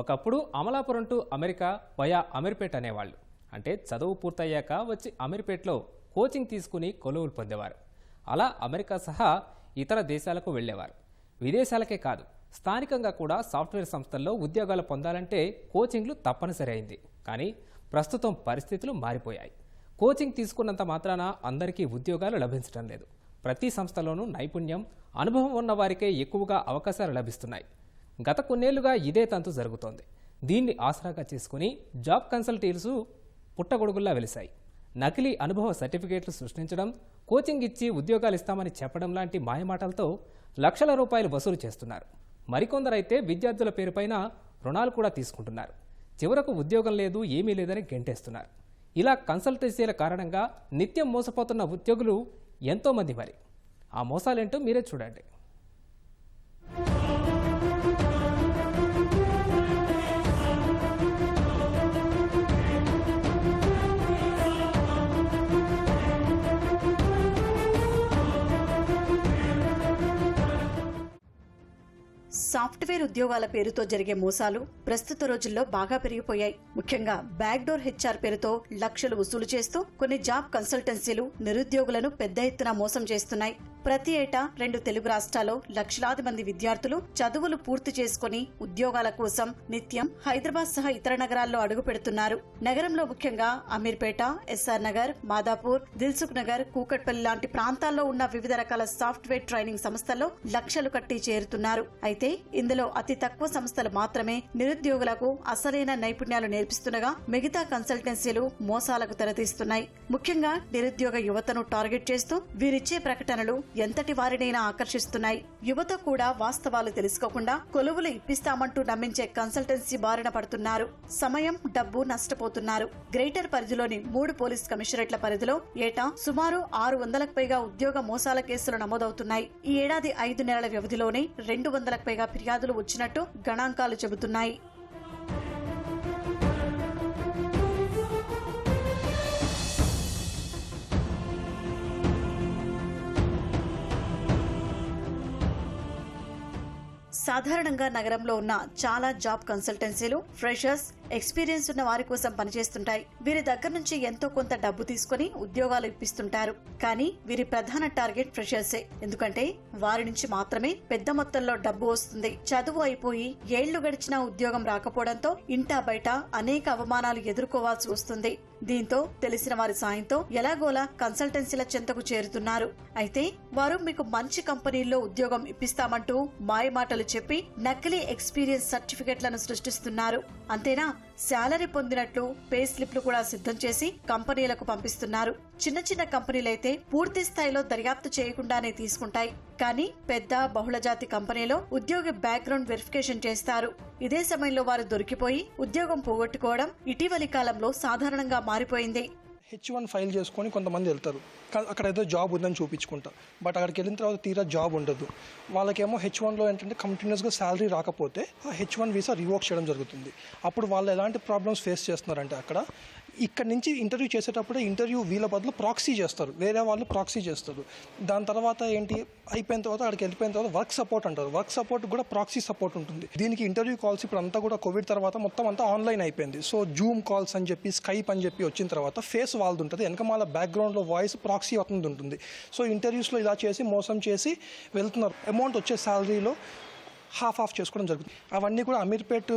ఒకప్పుడు Amalapuram to America via Ameerpet అనేవాళ్ళు. అంటే చదువు పూర్తయ్యాక వచ్చి అమీర్పేట్లో కోచింగ్ తీసుకుని కొలువులు పొందేవారు. అలా అమెరికా సహా ఇతర దేశాలకు వెళ్ళేవారు. విదేశాలకే కాదు స్థానికంగా కూడా సాఫ్ట్వేర్ సంస్థల్లో ఉద్యోగాలు పొందాలంటే కోచింగ్లు తప్పనిసరి అయింది. కానీ ప్రస్తుతం పరిస్థితులు మారిపోయాయి. కోచింగ్ తీసుకున్నంత మాత్రాన అందరికీ ఉద్యోగాలు లభించడం లేదు. ప్రతి సంస్థలోనూ నైపుణ్యం అనుభవం ఉన్న వారికే ఎక్కువగా అవకాశాలు లభిస్తున్నాయి. గత కొన్నేళ్ళుగా ఇదే తంతు జరుగుతోంది. దీన్ని ఆసరాగా చేసుకుని జాబ్ కన్సల్టీల్స్ పుట్టగొడుగుల్లా వెలిశాయి. నకిలీ అనుభవ సర్టిఫికేట్లు సృష్టించడం కోచింగ్ ఇచ్చి ఉద్యోగాలు ఇస్తామని చెప్పడం లాంటి మాయమాటలతో లక్షల రూపాయలు వసూలు చేస్తున్నారు. మరికొందరైతే విద్యార్థుల పేరుపైన రుణాలు కూడా తీసుకుంటున్నారు. చివరకు ఉద్యోగం లేదు ఏమీ లేదని గెంటేస్తున్నారు. ఇలా కన్సల్టెన్సీల కారణంగా నిత్యం మోసపోతున్న ఉద్యోగులు ఎంతోమంది మరి. ఆ మోసాలేంటో మీరే చూడండి. సాఫ్ట్వేర్ ఉద్యోగాల పేరుతో జరిగే మోసాలు ప్రస్తుత రోజుల్లో బాగా పెరిగిపోయాయి. ముఖ్యంగా బ్యాక్డోర్ హెచ్ఆర్ పేరుతో లక్షలు వసూలు చేస్తూ కొన్ని జాబ్ కన్సల్టెన్సీలు నిరుద్యోగులను పెద్ద ఎత్తున మోసం చేస్తున్నాయి. ప్రతి ఏటా రెండు తెలుగు రాష్ట్రాల్లో లక్షలాది మంది విద్యార్థులు చదువులు పూర్తి చేసుకుని ఉద్యోగాల కోసం నిత్యం హైదరాబాద్ సహా ఇతర నగరాల్లో అడుగు పెడుతున్నారు. నగరంలో ముఖ్యంగా అమీర్పేట ఎస్ఆర్ నగర్ మాదాపూర్ దిల్సుఖ్ నగర్ కూకట్పల్లి లాంటి ప్రాంతాల్లో ఉన్న వివిధ రకాల సాఫ్ట్వేర్ ట్రైనింగ్ సంస్థల్లో లక్షలు కట్టి చేరుతున్నారు. అయితే ఇందులో అతి తక్కువ సంస్థలు మాత్రమే నిరుద్యోగులకు అసలైన నైపుణ్యాలు నేర్పిస్తుండగా మిగతా కన్సల్టెన్సీలు మోసాలకు తెరతీస్తున్నాయి. ముఖ్యంగా నిరుద్యోగ యువతను టార్గెట్ చేస్తూ వీరిచ్చే ప్రకటనలు ఎంతటి వారినైనా ఆకర్షిస్తున్నాయి. యువత కూడా వాస్తవాలు తెలుసుకోకుండా కొలువులు ఇప్పిస్తామంటూ నమ్మించే కన్సల్టెన్సీ బారిన పడుతున్నారు. సమయం డబ్బు నష్టపోతున్నారు. గ్రేటర్ పరిధిలోని మూడు పోలీస్ కమిషనరేట్ల పరిధిలో ఏటా సుమారు ఆరు వందలకు పైగా ఉద్యోగ మోసాల కేసులు నమోదవుతున్నాయి. ఈ ఏడాది ఐదు నెలల వ్యవధిలోనే రెండు వందలకు పైగా ఫిర్యాదులు వచ్చినట్టు గణాంకాలు చెబుతున్నాయి. సాధారణంగా నగరంలో ఉన్న చాలా జాబ్ కన్సల్టెన్సీలు ఫ్రెషర్స్ ఎక్స్పీరియన్స్ ఉన్న వారి కోసం పనిచేస్తుంటాయి. వీరి దగ్గర నుంచి ఎంతో కొంత డబ్బు తీసుకుని ఉద్యోగాలు ఇప్పిస్తుంటారు. కానీ వీరి ప్రధాన టార్గెట్ ఫ్రెషర్సే. ఎందుకంటే వారి నుంచి మాత్రమే పెద్ద మొత్తంలో డబ్బు వస్తుంది. చదువు అయిపోయి ఏళ్ళు గడిచినా ఉద్యోగం రాకపోవడంతో ఇంటా బయట అనేక అవమానాలు ఎదుర్కోవాల్సి వస్తుంది. దీంతో తెలిసిన వారి సాయంతో ఎలాగోలా కన్సల్టెన్సీల చెంతకు చేరుతున్నారు. అయితే వారు మీకు మంచి కంపెనీల్లో ఉద్యోగం ఇప్పిస్తామంటూ మాయమాటలు చెప్పి నకిలీ ఎక్స్పీరియన్స్ సర్టిఫికెట్లను సృష్టిస్తున్నారు. అంతేనా? శాలరీ పొందినట్లు పే స్లిప్లు కూడా సిద్ధం చేసి కంపెనీలకు పంపిస్తున్నారు. చిన్న చిన్న కంపెనీలైతే పూర్తి స్థాయిలో దర్యాప్తు చేయకుండానే తీసుకుంటాయి. కానీ పెద్ద బహుళజాతి కంపెనీలో ఉద్యోగి బ్యాక్గ్రౌండ్ వెరిఫికేషన్ చేస్తారు. ఇదే సమయంలో వారు దొరికిపోయి ఉద్యోగం పోగొట్టుకోవడం ఇటీవలి కాలంలో సాధారణంగా మారిపోయింది. హెచ్ వన్ ఫైల్ చేసుకొని కొంతమంది వెళ్తారు. అక్కడ ఏదో జాబ్ ఉందని చూపించుకుంటా. బట్ అక్కడికి వెళ్ళిన తర్వాత తీరా జాబ్ ఉండదు. వాళ్ళకేమో హెచ్ వన్లో ఏంటంటే కంటిన్యూస్గా శాలరీ రాకపోతే ఆ హెచ్ వన్ వీసా రివోక్ చేయడం జరుగుతుంది. అప్పుడు వాళ్ళు ఎలాంటి ప్రాబ్లమ్స్ ఫేస్ చేస్తున్నారంటే అక్కడ ఇక్కడ నుంచి ఇంటర్వ్యూ చేసేటప్పుడే ఇంటర్వ్యూ వీళ్ళ బదులు ప్రాక్సీ చేస్తారు. వేరే వాళ్ళు ప్రాక్సీ చేస్తారు. దాని తర్వాత ఏంటి? అయిపోయిన తర్వాత అక్కడికి వెళ్ళిపోయిన తర్వాత వర్క్ సపోర్ట్ అంటారు. వర్క్ సపోర్ట్ కూడా ప్రాక్సీ సపోర్ట్ ఉంటుంది. దీనికి ఇంటర్వ్యూ కాల్స్ ఇప్పుడు అంతా కూడా కోవిడ్ తర్వాత మొత్తం అంతా ఆన్లైన్ అయిపోయింది. సో జూమ్ కాల్స్ అని చెప్పి స్కైప్ అని చెప్పి వచ్చిన తర్వాత ఫేస్ వాళ్ళది ఉంటుంది. వెనకమాల బ్యాక్గ్రౌండ్లో వాయిస్ ప్రాక్సీ అవుతుంది ఉంటుంది. సో ఇంటర్వ్యూస్లో ఇలా చేసి మోసం చేసి వెళ్తున్నారు. అమౌంట్ వచ్చే శాలరీలో హాఫ్ ఆఫ్ చేసుకోవడం జరుగుతుంది. అవన్నీ కూడా అమీర్పేట్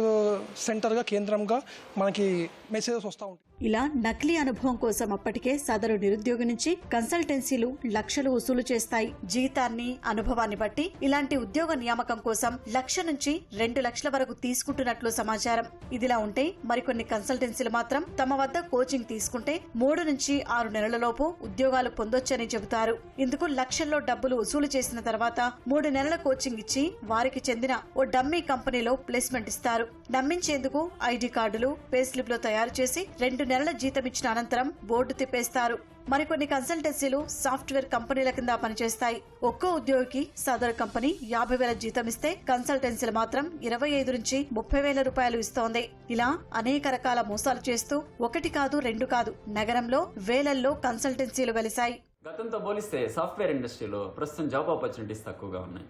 సెంటర్గా కేంద్రంగా మనకి మెసేజెస్ వస్తూ ఉంటాయి. ఇలా నకిలీ అనుభవం కోసం అప్పటికే సదరు నిరుద్యోగి నుంచి కన్సల్టెన్సీలు లక్షలు వసూలు చేస్తాయి. జీతాన్ని అనుభవాన్ని బట్టి ఇలాంటి ఉద్యోగ నియామకం కోసం లక్ష నుంచి రెండు లక్షల వరకు తీసుకుంటున్నట్లు సమాచారం. ఇదిలా ఉంటే మరికొన్ని కన్సల్టెన్సీలు మాత్రం తమ వద్ద కోచింగ్ తీసుకుంటే మూడు నుంచి ఆరు నెలలలోపు ఉద్యోగాలు పొందొచ్చని చెబుతారు. ఇందుకు లక్షల్లో డబ్బులు వసూలు చేసిన తర్వాత మూడు నెలల కోచింగ్ ఇచ్చి వారికి చెందిన ఓ డమ్మీ కంపెనీలో ప్లేస్మెంట్ ఇస్తారు. నమ్మించేందుకు ఐడి కార్డులు పే స్లిప్లో తయారు చేసి రెండు నెలల జీతం ఇచ్చిన అనంతరం బోర్డు తిప్పేస్తారు. మరికొన్ని కన్సల్టెన్సీలు సాఫ్ట్వేర్ కంపెనీల కింద పనిచేస్తాయి. ఒక్కో ఉద్యోగికి సదరు కంపెనీ యాభై వేల జీతం ఇస్తే కన్సల్టెన్సీలు మాత్రం ఇరవై ఐదు నుంచి ముప్పై వేల రూపాయలు ఇస్తోంది. ఇలా అనేక రకాల మోసాలు చేస్తూ ఒకటి కాదు రెండు కాదు నగరంలో వేలల్లో కన్సల్టెన్సీలు వెలిశాయి. గతంతో పోలిస్తే సాఫ్ట్వేర్ ఇండస్ట్రీలో ప్రస్తుతం జాబ్ ఆపర్చునిటీస్ తక్కువగా ఉన్నాయి.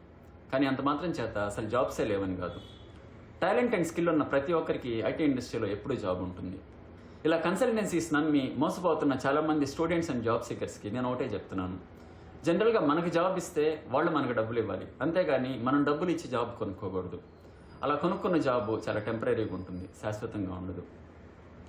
కానీ అంత మాత్రం చేత అసలు జాబ్సే లేవని కాదు. టాలెంట్ అండ్ స్కిల్ ఉన్న ప్రతి ఒక్కరికి ఐటీ ఇండస్ట్రీలో ఎప్పుడూ జాబ్ ఉంటుంది. ఇలా కన్సల్టెన్సీస్ నమ్మి మోసపోతున్న చాలామంది స్టూడెంట్స్ అండ్ జాబ్ సీకర్స్కి నేను ఒకటే చెప్తున్నాను. జనరల్గా మనకి జాబ్ ఇస్తే వాళ్ళు మనకు డబ్బులు ఇవ్వాలి. అంతేగాని మనం డబ్బులు ఇచ్చి జాబ్ కొనుక్కోకూడదు. అలా కొనుక్కున్న జాబ్ చాలా టెంపరీగా ఉంటుంది. శాశ్వతంగా ఉండదు.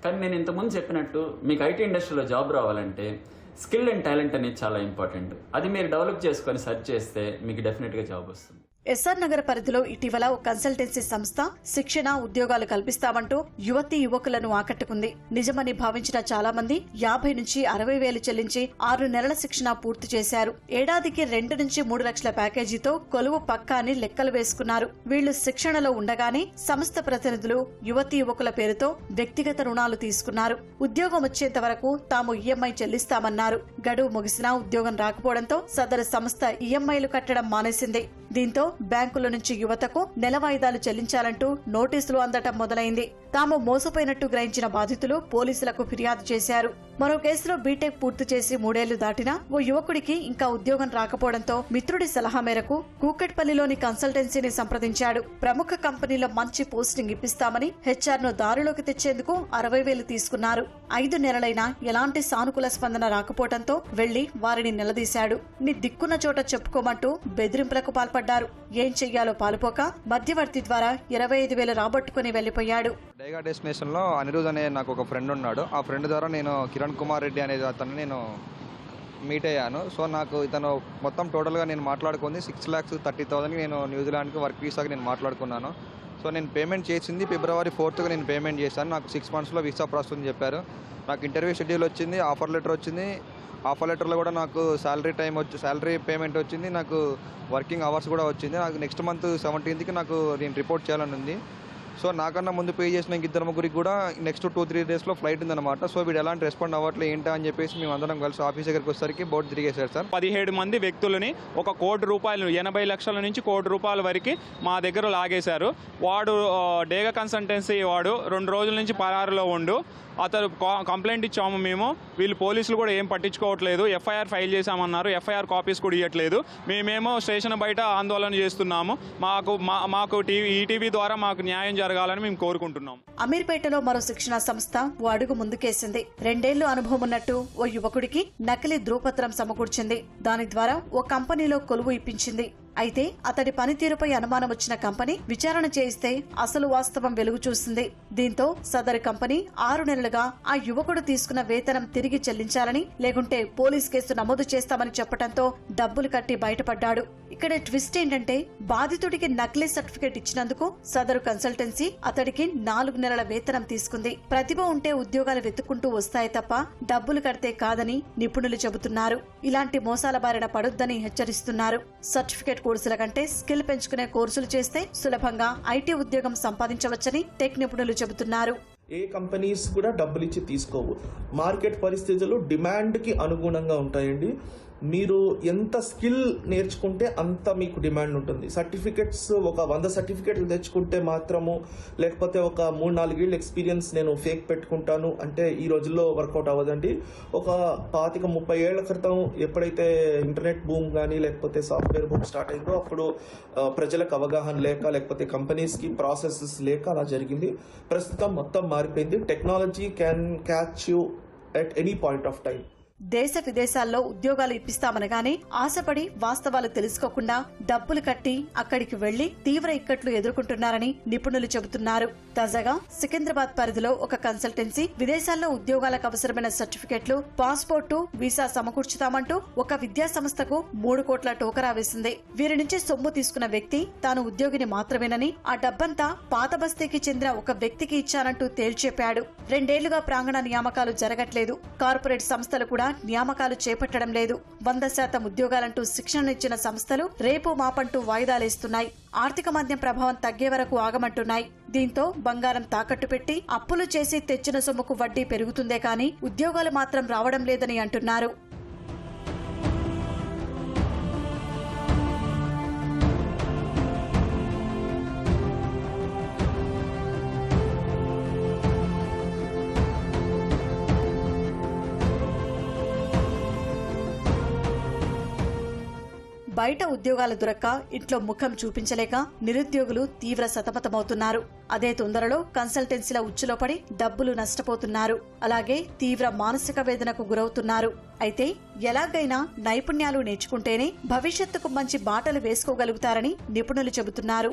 కానీ నేను ఇంతకుముందు చెప్పినట్టు మీకు ఐటీ ఇండస్ట్రీలో జాబ్ రావాలంటే స్కిల్ అండ్ టాలెంట్ అనేది చాలా ఇంపార్టెంట్. అది మీరు డెవలప్ చేసుకొని సెర్చ్ చేస్తే మీకు డెఫినెట్గా జాబ్ వస్తుంది. ఎస్ఆర్ నగర్ పరిధిలో ఇటీవల ఓ కన్సల్టెన్సీ సంస్థ శిక్షణ ఉద్యోగాలు కల్పిస్తామంటూ యువతి యువకులను ఆకట్టుకుంది. నిజమని భావించిన చాలా మంది యాభై నుంచి అరవై వేలు చెల్లించి ఆరు నెలల శిక్షణ పూర్తి చేశారు. ఏడాదికి రెండు నుంచి మూడు లక్షల ప్యాకేజీతో కొలువు పక్కా అని లెక్కలు వేసుకున్నారు. వీళ్ళు శిక్షణలో ఉండగానే సంస్థ ప్రతినిధులు యువతి యువకుల పేరుతో వ్యక్తిగత రుణాలు తీసుకున్నారు. ఉద్యోగం వచ్చేంత వరకు తాము ఈఎంఐ చెల్లిస్తామన్నారు. గడువు ముగిసినా ఉద్యోగం రాకపోవడంతో సదరు సంస్థ ఈఎంఐలు కట్టడం మానేసింది. దీంతో బ్యాంకుల నుంచి యువతకు నెల వాయిదాలు చెల్లించాలంటూ నోటీసులు అందటం మొదలైంది. తాము మోసపోయినట్టు గ్రహించిన బాధితులు పోలీసులకు ఫిర్యాదు చేశారు. మరో కేసులో బీటెక్ పూర్తి చేసి మూడేళ్ళు దాటినా ఓ యువకుడికి ఇంకా ఉద్యోగం రాకపోవడంతో మిత్రుడి సలహా మేరకు కూకట్పల్లిలోని కన్సల్టెన్సీని సంప్రదించాడు. ప్రముఖ కంపెనీలో మంచి పోస్టింగ్ ఇప్పిస్తామని హెచ్ఆర్ను దారిలోకి తెచ్చేందుకు అరవై వేలు తీసుకున్నారు. ఐదు నెలలైనా ఎలాంటి సానుకూల స్పందన రాకపోవడంతో వెళ్ళి వారిని నిలదీశాడు. నీ దిక్కున్న చోట చెప్పుకోమంటూ బెదిరింపులకు పాల్పడ్డారు ఏం చెయ్యాలో పాలుపోక మధ్యవర్తి ద్వారా ఇరవై ఐదు వేలు రాబట్టుకుని వెళ్ళిపోయాడు డైగా డెస్టినేషన్లో అనిరుద్ అనే నాకు ఒక ఫ్రెండ్ ఉన్నాడు. ఆ ఫ్రెండ్ ద్వారా నేను కిరణ్ కుమార్ రెడ్డి అనేది అతను నేను మీట్ అయ్యాను. సో నాకు ఇతను మొత్తం టోటల్గా నేను మాట్లాడుకుంది సిక్స్ ల్యాక్స్ థర్టీ థౌసండ్ నేను న్యూజిలాండ్కి వర్క్ వీసాకి నేను మాట్లాడుకున్నాను. సో నేను పేమెంట్ చేసింది ఫిబ్రవరి ఫోర్త్గా నేను పేమెంట్ చేశాను. నాకు సిక్స్ మంత్స్లో వీసా ప్రాసెస్ అని చెప్పారు. నాకు ఇంటర్వ్యూ షెడ్యూల్ వచ్చింది ఆఫర్ లెటర్ వచ్చింది. ఆఫర్ లెటర్లో కూడా నాకు శాలరీ టైం వచ్చి శాలరీ పేమెంట్ వచ్చింది. నాకు వర్కింగ్ అవర్స్ కూడా వచ్చింది. నాకు నెక్స్ట్ మంత్ సెవెంటీన్త్కి నాకు నేను రిపోర్ట్ చేయాలని ఉంది. సో నాకన్నా ముందు పే చేసిన ఇద్దరు ముగ్గురికి కూడా నెక్స్ట్ టూ త్రీ డేస్లో ఫ్లైట్ ఉందన్నమాట. సో వీడు ఎలాంటి రెస్పాండ్ అవ్వట్లే ఏంటా అని చెప్పేసి మేము అందరం కలిసి ఆఫీస్ దగ్గరికి వచ్చేసరికి బోర్డు తిరిగేశారు సార్. పదిహేడు మంది వ్యక్తులని ఒక కోటి రూపాయలు ఎనభై లక్షల నుంచి కోటి రూపాయల వరకు మా దగ్గర లాగేశారు. వాడు డేగా కన్సల్టెన్సీ వాడు రెండు రోజుల నుంచి పరారులో ఉండు. అతను కంప్లైంట్ ఇచ్చాము మేము. వీళ్ళు పోలీసులు కూడా ఏం పట్టించుకోవట్లేదు. ఎఫ్ఐఆర్ ఫైల్ చేశామన్నారు. ఎఫ్ఐఆర్ కాపీస్ కూడా ఇవ్వట్లేదు మేమేమో స్టేషన్ బయట ఆందోళన చేస్తున్నాము. మాకు మా మాకు టీవీ ఈటీవీ ద్వారా మాకు న్యాయం జరగాలని మేము కోరుకుంటున్నాం. అమీర్పేటలో మరో శిక్షణా సంస్థ ఓ అడుగు ముందుకేసింది. రెండేళ్ళు అనుభవం ఉన్నట్టు ఓ యువకుడికి నకిలీ ధృవపత్రం సమకూర్చింది. దాని ద్వారా ఓ కంపెనీలో కొలువు ఇప్పించింది. అయితే అతడి పనితీరుపై అనుమానం వచ్చిన కంపెనీ విచారణ చేయిస్తే అసలు వాస్తవం వెలుగు చూసింది దీంతో సదరు కంపెనీ ఆరు నెలలుగా ఆ యువకుడు తీసుకున్న వేతనం తిరిగి చెల్లించాలని లేకుంటే పోలీస్ కేసు నమోదు చేస్తామని చెప్పడంతో డబ్బులు కట్టి బయటపడ్డాడు. ఇక్కడ ట్విస్ట్ ఏంటంటే బాధితుడికి నకిలీ సర్టిఫికేట్ ఇచ్చినందుకు సదరు కన్సల్టెన్సీ అతడికి నాలుగు నెలల వేతనం తీసుకుంది. ప్రతిభ ఉంటే ఉద్యోగాలు వెతుక్కుంటూ వస్తాయి తప్ప డబ్బులు కడితే కాదని నిపుణులు చెబుతున్నారు. ఇలాంటి మోసాల బారిన పడొద్దని హెచ్చరిస్తున్నారు. సర్టిఫికేట్ కోర్సుల కంటే స్కిల్ పెంచుకునే కోర్సులు చేస్తే సులభంగా ఐటీ ఉద్యోగం సంపాదించవచ్చని టెక్ నిపుణులు చెబుతున్నారు. ఏ కంపెనీస్ కూడా డబ్బులు ఇచ్చి తీసుకోవు. మార్కెట్ పరిస్థితులు డిమాండ్కి అనుగుణంగా ఉంటాయండి. మీరు ఎంత స్కిల్ నేర్చుకుంటే అంత మీకు డిమాండ్ ఉంటుంది. సర్టిఫికెట్స్ ఒక వంద సర్టిఫికెట్లు తెచ్చుకుంటే మాత్రము లేకపోతే ఒక మూడు నాలుగేళ్ళు ఎక్స్పీరియన్స్ నేను ఫేక్ పెట్టుకుంటాను అంటే ఈ రోజుల్లో వర్కౌట్ అవ్వదండి. ఒక పాతిక ముప్పై ఏళ్ళ క్రితం ఎప్పుడైతే ఇంటర్నెట్ బూమ్ కానీ లేకపోతే సాఫ్ట్వేర్ బూమ్ స్టార్ట్ అయిందో అప్పుడు ప్రజలకు అవగాహన లేక లేకపోతే కంపెనీస్కి ప్రాసెసెస్ లేక అలా జరిగింది. ప్రస్తుతం మొత్తం మారిపోయింది. Technology can catch you at any point of time దేశ విదేశాల్లో ఉద్యోగాలు ఇప్పిస్తామనగానే ఆశపడి వాస్తవాలు తెలుసుకోకుండా డబ్బులు కట్టి అక్కడికి వెళ్ళి తీవ్ర ఇక్కట్లు ఎదుర్కొంటున్నారని నిపుణులు చెబుతున్నారు. తాజాగా సికింద్రాబాద్ పరిధిలో ఒక కన్సల్టెన్సీ విదేశాల్లో ఉద్యోగాలకు అవసరమైన సర్టిఫికెట్లు పాస్పోర్టు వీసా సమకూర్చుతామంటూ ఒక విద్యా సంస్థకు మూడు కోట్ల టోకరా వేసింది. వీరి నుంచి సొమ్ము తీసుకున్న వ్యక్తి తాను ఉద్యోగిని మాత్రమేనని ఆ డబ్బంతా పాత బస్తీకి చెందిన ఒక వ్యక్తికి ఇచ్చానంటూ తేల్చెప్పాడు రెండేళ్ళుగా ప్రాంగణ నియామకాలు జరగట్లేదు. కార్పొరేట్ సంస్థలు కూడా నియామకాలు చేపట్టడం లేదు. వంద శాతం ఉద్యోగాలంటూ శిక్షణ ఇచ్చిన సంస్థలు రేపు మాపంటూ వాయిదాలేస్తున్నాయి ఆర్థిక మాంద్యం ప్రభావం తగ్గే వరకు ఆగమంటున్నాయి. దీంతో బంగారం తాకట్టు పెట్టి అప్పులు చేసి తెచ్చిన సొమ్ముకు వడ్డీ పెరుగుతుందే కానీ ఉద్యోగాలు మాత్రం రావడం లేదని అంటున్నారు. బయట ఉద్యోగాలు దొరక్క ఇంట్లో ముఖం చూపించలేక నిరుద్యోగులు తీవ్ర సతమతమవుతున్నారు. అదే తొందరలో కన్సల్టెన్సీల ఉచ్చులో పడి డబ్బులు నష్టపోతున్నారు. అలాగే తీవ్ర మానసిక వేదనకు గురవుతున్నారు. అయితే ఎలాగైనా నైపుణ్యాలు నేర్చుకుంటేనే భవిష్యత్తుకు మంచి బాటలు వేసుకోగలుగుతారని నిపుణులు చెబుతున్నారు.